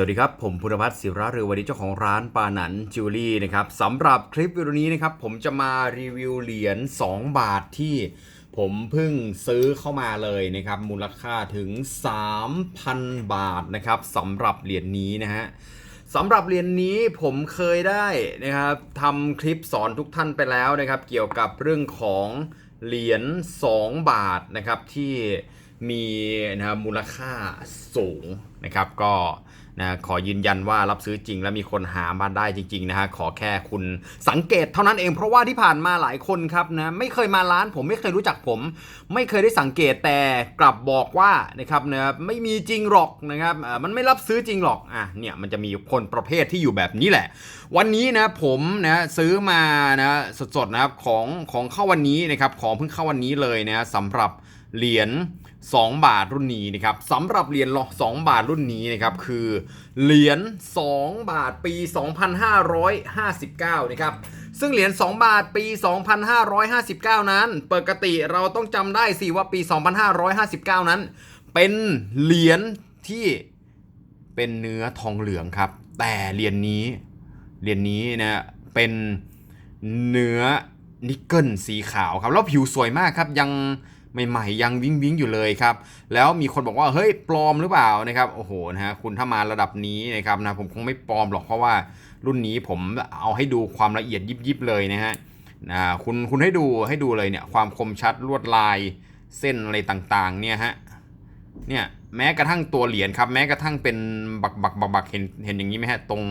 วัสดีครับ ผมพุทธพัฒน์ศิระเรือวันนี้เจ้าของร้านปานันจิวเวลรี่นะครับสำหรับคลิปวิดีโอนี้นะครับ ผมจะมารีวิวเหรียญ2 บาทที่ผมเพิ่งซื้อเข้ามาเลยนะครับ มูลค่าถึง 3,000 บาทนะครับสำหรับเหรียญนี้นะฮะสำหรับเหรียญนี้ผมเคยได้นะครับทำคลิปสอนทุกท่านไปแล้วนะครับ เกี่ยวกับเรื่องของเหรียญ2บาทนะครับที่ มีนะครับมูลค่าสูงนะครับ ก็นะขอยืนยันว่ารับซื้อจริงและมีคนหามาได้จริง ๆ นะฮะขอแค่คุณสังเกตเท่านั้นเองเพราะว่าที่ผ่านมาหลายคนครับนะไม่เคยมาร้านผมไม่เคยรู้จักผม ไม่เคยได้สังเกตแต่กลับบอกว่านะครับนะไม่มีจริงหรอกนะครับมันไม่รับซื้อจริงหรอกอะเนี่ยมันจะมีคนประเภทที่อยู่แบบนี้แหละ วันนี้นะผมนะซื้อมานะสดๆนะครับของของเข้าวันนี้นะครับของเพิ่งเข้าวันนี้เลยนะสำหรับ เหรียญ2 บาทรุ่นนี้นะครับสำหรับเหรียญ2บาทรุ่นนี้นะครับคือเหรียญ2บาทปี 2559นะครับซึ่งเหรียญ2บาทปี 2559 นั้นปกติเราต้องจำได้สิว่าปี 2559 นั้น เป็นเหรียญที่เป็นเนื้อทองเหลืองครับ แต่เหรียญนี้เหรียญนี้นะเป็นเนื้อนิกเกิลสีขาวครับ แล้วผิวสวยมากครับยัง ใหม่ๆ ยังวิ้งวิ้งอยู่เลยครับ แล้วมีคนบอกว่าเฮ้ยปลอมหรือเปล่านะครับโอ้โหนะฮะคุณถ้ามาระดับนี้นะครับนะผมคงไม่ปลอมหรอกเพราะว่ารุ่นนี้ผมเอาให้ดูความละเอียดยิบๆเลยนะฮะนะคุณคุณให้ดูให้ดูเลยเนี่ยความคมชัดลวดลายเส้นอะไรต่างๆเนี่ยฮะเนี่ยแม้กระทั่งตัวเหรียญครับ แม้กระทั่งเป็นบักบักบักบักเห็นเห็นอย่างนี้ไหมฮะตรง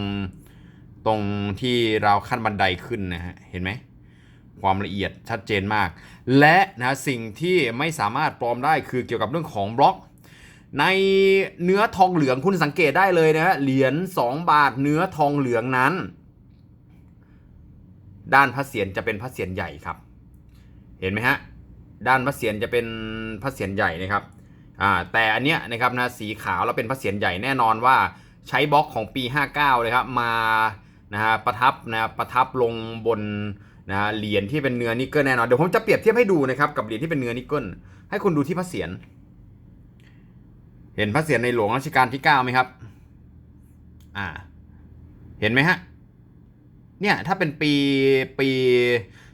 ตรงที่เราขั้นบันไดขึ้นนะฮะเห็นไหม ความละเอียดชัดเจนมาก และนะสิ่งที่ไม่สามารถปลอมได้คือเกี่ยวกับเรื่องของบล็อก ในเนื้อทองเหลืองคุณสังเกตได้เลยนะฮะเหรียญ2 บาทเนื้อทองเหลืองนั้น ด้านพระเศียรจะเป็นพระเศียรใหญ่ครับ เห็นไหมฮะด้านพระเศียรจะเป็นพระเศียรใหญ่นะครับแต่อันเนี้ยนะครับนะสีขาวแล้วเป็นพระเศียรใหญ่แน่นอนว่าใช้บล็อกของปี 59 เลยครับมานะฮะประทับนะประทับลงบน นะเหรียญที่เป็นเนื้อนิกเกิลแน่นอนเดี๋ยวผมจะเปรียบเทียบให้ดูนะครับกับเหรียญที่เป็นเนื้อนิกเกิลให้คุณดูที่พระเศียรเห็นพระเศียรในหลวงรัชกาลที่9ไหมครับ อ่า เห็นไหมฮะ เนี่ยถ้าเป็นปีปี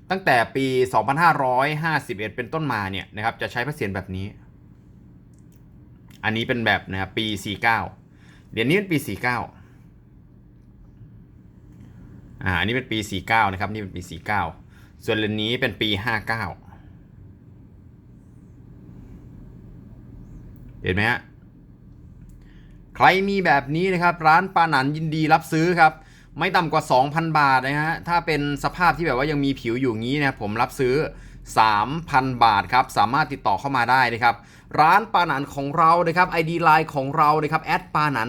ตั้งแต่ปี 2551 เป็นต้นมาเนี่ยนะครับ จะใช้พระเศียรแบบนี้ อันนี้เป็นแบบนะครับปี 49เหรียญนี้เป็นปี 49 อ่าอันนี้เป็นปี 49 นะครับ นี่เป็นปี 49 ส่วนเรียญนี้เป็นปี 59 เห็นไหมฮะ ใครมีแบบนี้นะครับ ร้านปาหนันยินดีรับซื้อครับ ไม่ต่ำกว่า 2,000 บาทนะฮะ ถ้าเป็นสภาพที่แบบว่ายังมีผิวอยู่งี้นะผมรับซื้อ 3,000 บาทครับ สามารถติดต่อเข้ามาได้นะครับ ร้านปาหนันของเรานะครับ ID Line ของเรานะครับแอดปาหนัน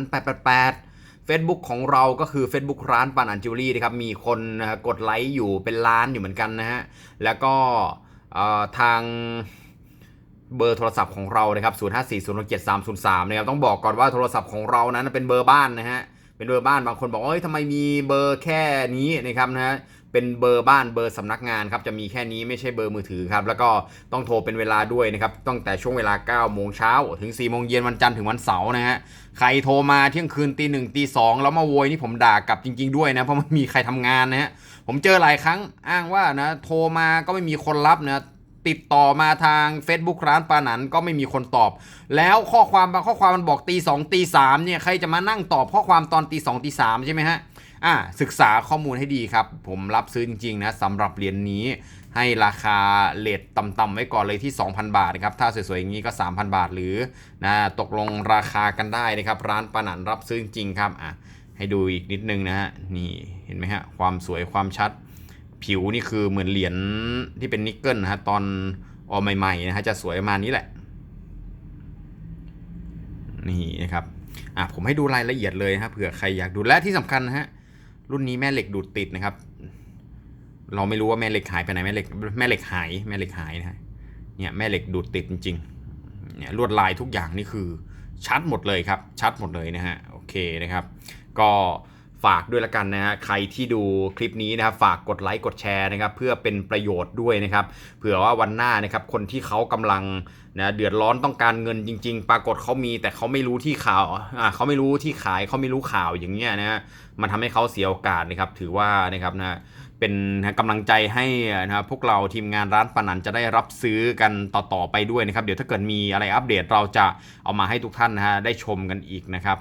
888 Facebook ของเราก็คือ Facebook ร้านปันันจิวเวลรี่นะครับ มีคนกดไลค์อยู่เป็นล้านอยู่เหมือนกันนะฮะ แล้วก็ทางเบอร์โทรศัพท์ของเรานะครับ 05407303 นะครับ ต้องบอกก่อนว่าโทรศัพท์ของเรานั้นเป็นเบอร์บ้านนะฮะ เป็นเบอร์บ้านบางคนบอกว่าเอ้ยทำไมมีเบอร์แค่นี้นะครับนะฮะเป็นเบอร์บ้านเบอร์สำนักงานครับจะมีแค่นี้ไม่ใช่เบอร์มือถือครับแล้วก็ต้องโทรเป็นเวลาด้วยนะครับตั้งแต่ช่วงเวลา9โมงเช้าถึง4โมงเย็นวันจันทร์ถึงวันเสาร์นะฮะใครโทรมาเที่ยงคืนตีหนึ่งตีสองแล้วมาโวยนี่ผมด่ากลับจริง ๆด้วยนะเพราะไม่มีใครทำงานนะฮะผมเจอหลายครั้งอ้างว่านะโทรมาก็ไม่มีคนรับนะ ติดต่อมาทาง Facebook ร้านปาหนันก็ไม่มีคนตอบ แล้วข้อความบางข้อความมันบอกตีสองตีสามเนี่ยใครจะมานั่งตอบข้อความตอนตีสองตีสามใช่ไหมฮะอ่าศึกษาข้อมูลให้ดีครับ ผมรับซื้อจริงๆนะสำหรับเหรียญนนี้ให้ราคาเลทต่ำๆไว้ก่อนเลยที่ 2,000 บาทนะครับ ถ้าสวยๆอย่างนี้ก็ 3,000 บาทหรือนะตกลงราคากันได้นะครับ ร้านปานันรับซื้อจริงๆครับอะให้ดูอีกนิดนึงนะฮะนี่เห็นไหมฮะความสวยความชัด ผิวนี่คือเหมือนเหรียญที่เป็นนิกเกิลนะฮะตอนออกใหม่ๆนะฮะจะสวยประมาณนี้แหละ นี่นะครับอะผมให้ดูรายละเอียดเลยนะครับเผื่อใครอยากดูและที่สำคัญนะฮะรุ่นนี้แม่เหล็กดูดติดนะครับ เราไม่รู้ว่าแม่เหล็กหายไปไหนแม่เหล็กแม่เหล็กหายแม่เหล็กหายนะฮะเนี่ยแม่เหล็กดูดติดจริงๆเนี่ยลวดลายทุกอย่างนี่คือชัดหมดเลยครับชัดหมดเลยนะฮะโอเคนะครับ ก็ ฝากด้วยละกันนะฮะใครที่ดูคลิปนี้นะครับฝากกดไลค์กดแชร์นะครับ เพื่อเป็นประโยชน์ด้วยนะครับเผื่อว่าวันหน้านะครับคนที่เขากำลังนะเดือดร้อนต้องการเงินจริง ๆ ปรากฏเขามีแต่เขาไม่รู้ที่ข่าวอ่าเขาไม่รู้ที่ขายเขาไม่รู้ข่าวอย่างเงี้ยนะฮะมันทำให้เขาเสียโอกาสนะครับ ถือว่านะครับนะเป็นกำลังใจให้นะครับพวกเราทีมงานร้านปานันจะได้รับซื้อกันต่อๆไปด้วยนะครับ เดี๋ยวถ้าเกิดมีอะไรอัปเดตเราจะเอามาให้ทุกท่านนะฮะได้ชมกันอีกนะครับ